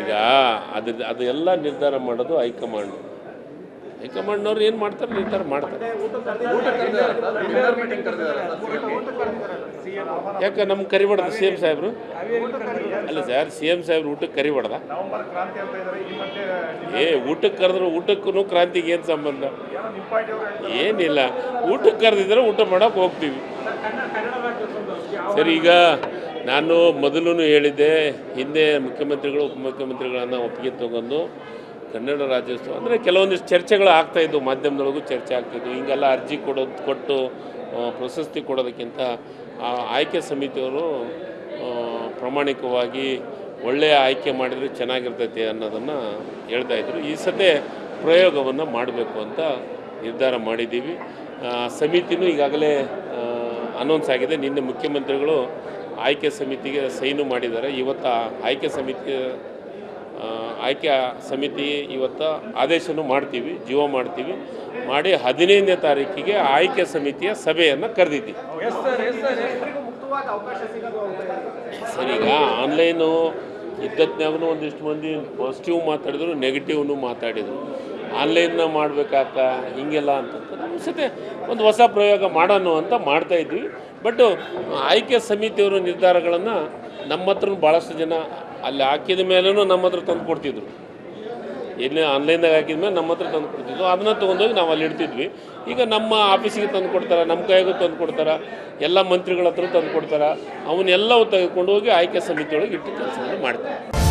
ಈಗ ಅದು ಅದೆಲ್ಲ ನಿರ್ಧಾರ ಮಾಡೋದು ಹೈಕಮಾಂಡ್. ಹೈಕಮಾಂಡ್ನವ್ರು ಏನು ಮಾಡ್ತಾರೆ? ನಿರ್ಧಾರ ಮಾಡ್ತಾರೆ. ಯಾಕೆ ನಮ್ಗೆ ಕರಿಬಾರ್ದು ಸಿ ಎಂ ಸಾಹೇಬ್ರು? ಅಲ್ಲ ಸರ್ ಸಿ ಎಂ ಸಾಹೇಬ್ರು ಊಟಕ್ಕೆ ಕರಿಬಾರ್ದ ನವೆಂಬರ್ ಕ್ರಾಂತಿ ಅಂತ ಇದ್ದಾರೆ ಈ ಮಧ್ಯೆ ಏ ಊಟಕ್ಕೆ ಕರೆದ್ರು ಊಟಕ್ಕೂ ಕ್ರಾಂತಿಗೆ ಏನು ಸಂಬಂಧ? ಏನಿಲ್ಲ. ಊಟಕ್ಕೆ ಕರೆದಿದ್ರೆ ಊಟ ಮಾಡೋಕೆ ಹೋಗ್ತೀವಿ. ಸರಿ ಈಗ ನಾನು ಮೊದಲು ಹೇಳಿದ್ದೆ, ಹಿಂದೆ ಮುಖ್ಯಮಂತ್ರಿಗಳು, ಉಪಮುಖ್ಯಮಂತ್ರಿಗಳನ್ನು ಒಪ್ಪಿಗೆ ತಗೊಂಡು ಕನ್ನಡ ರಾಜ್ಯೋತ್ಸವ ಅಂದರೆ ಕೆಲವೊಂದಿಷ್ಟು ಚರ್ಚೆಗಳು ಆಗ್ತಾಯಿದ್ವು ಮಾಧ್ಯಮದೊಳಗೂ ಚರ್ಚೆ ಆಗ್ತಿದ್ವು ಹಿಂಗೆಲ್ಲ ಅರ್ಜಿ ಕೊಡೋದು, ಕೊಟ್ಟು ಪ್ರಶಸ್ತಿ ಕೊಡೋದಕ್ಕಿಂತ ಆ ಆಯ್ಕೆ ಸಮಿತಿಯವರು ಪ್ರಾಮಾಣಿಕವಾಗಿ ಒಳ್ಳೆಯ ಆಯ್ಕೆ ಮಾಡಿದರೆ ಚೆನ್ನಾಗಿರ್ತೈತಿ ಅನ್ನೋದನ್ನು ಹೇಳ್ತಾಯಿದ್ರು ಈ ಸತೆ ಪ್ರಯೋಗವನ್ನು ಮಾಡಬೇಕು ಅಂತ ನಿರ್ಧಾರ ಮಾಡಿದ್ದೀವಿ. ಸಮಿತಿನೂ ಈಗಾಗಲೇ ಅನೌನ್ಸ್ ಆಗಿದೆ. ನಿನ್ನೆ ಮುಖ್ಯಮಂತ್ರಿಗಳು ಆಯ್ಕೆ ಸಮಿತಿಗೆ ಸೈನು ಮಾಡಿದ್ದಾರೆ. ಇವತ್ತು ಆಯ್ಕೆ ಸಮಿತಿ ಆಯ್ಕೆ ಸಮಿತಿ ಇವತ್ತು ಆದೇಶನೂ ಮಾಡ್ತೀವಿ ಜೀವ ಮಾಡ್ತೀವಿ. ಮಾಡಿ ಹದಿನೈದನೇ ತಾರೀಕಿಗೆ ಆಯ್ಕೆ ಸಮಿತಿಯ ಸಭೆಯನ್ನು ಕರೆದಿದ್ದೀವಿ. ಈಗ ಆನ್ಲೈನು ಇದ್ದತ್ನಾಗೂ ಒಂದಿಷ್ಟು ಮಂದಿ ಪಾಸಿಟಿವ್ ಮಾತಾಡಿದ್ರು ನೆಗೆಟಿವ್ನು ಮಾತಾಡಿದರು. ಆನ್ಲೈನ್ನ ಮಾಡಬೇಕಾಕ ಹೀಗೆಲ್ಲ ಅಂತ ಸತೆ ಒಂದು ಹೊಸ ಪ್ರಯೋಗ ಮಾಡೋಣ ಅಂತ ಮಾಡ್ತಾ ಇದ್ವಿ. ಬಟ್ ಆಯ್ಕೆ ಸಮಿತಿಯವರು ನಿರ್ಧಾರಗಳನ್ನು ನಮ್ಮ ಹತ್ರ ಭಾಳಷ್ಟು ಜನ ಅಲ್ಲಿ ಹಾಕಿದ ಮೇಲೂ ನಮ್ಮ ಹತ್ರ ತಂದು ಕೊಡ್ತಿದ್ರು. ಎಲ್ಲಿ ಆನ್ಲೈನ್ದಾಗ ಹಾಕಿದ ಮೇಲೆ ನಮ್ಮ ಹತ್ರ ತಂದು ಕೊಡ್ತಿದ್ವು ಅದನ್ನ ತೊಗೊಂಡೋಗಿ ನಾವು ಅಲ್ಲಿ ಇಡ್ತಿದ್ವಿ. ಈಗ ನಮ್ಮ ಆಫೀಸಿಗೆ ತಂದು ಕೊಡ್ತಾರೆ, ನಮ್ಮ ಕೈಗೂ ತಂದು ಕೊಡ್ತಾರೆ, ಎಲ್ಲ ಮಂತ್ರಿಗಳ ಹತ್ರ ತಂದು ಕೊಡ್ತಾರೆ. ಅವನ್ನೆಲ್ಲವೂ ತೆಗೆದುಕೊಂಡು ಹೋಗಿ ಆಯ್ಕೆ ಸಮಿತಿಯೊಳಗೆ ಇಟ್ಟು ಕೆಲಸವನ್ನು ಮಾಡ್ತೀವಿ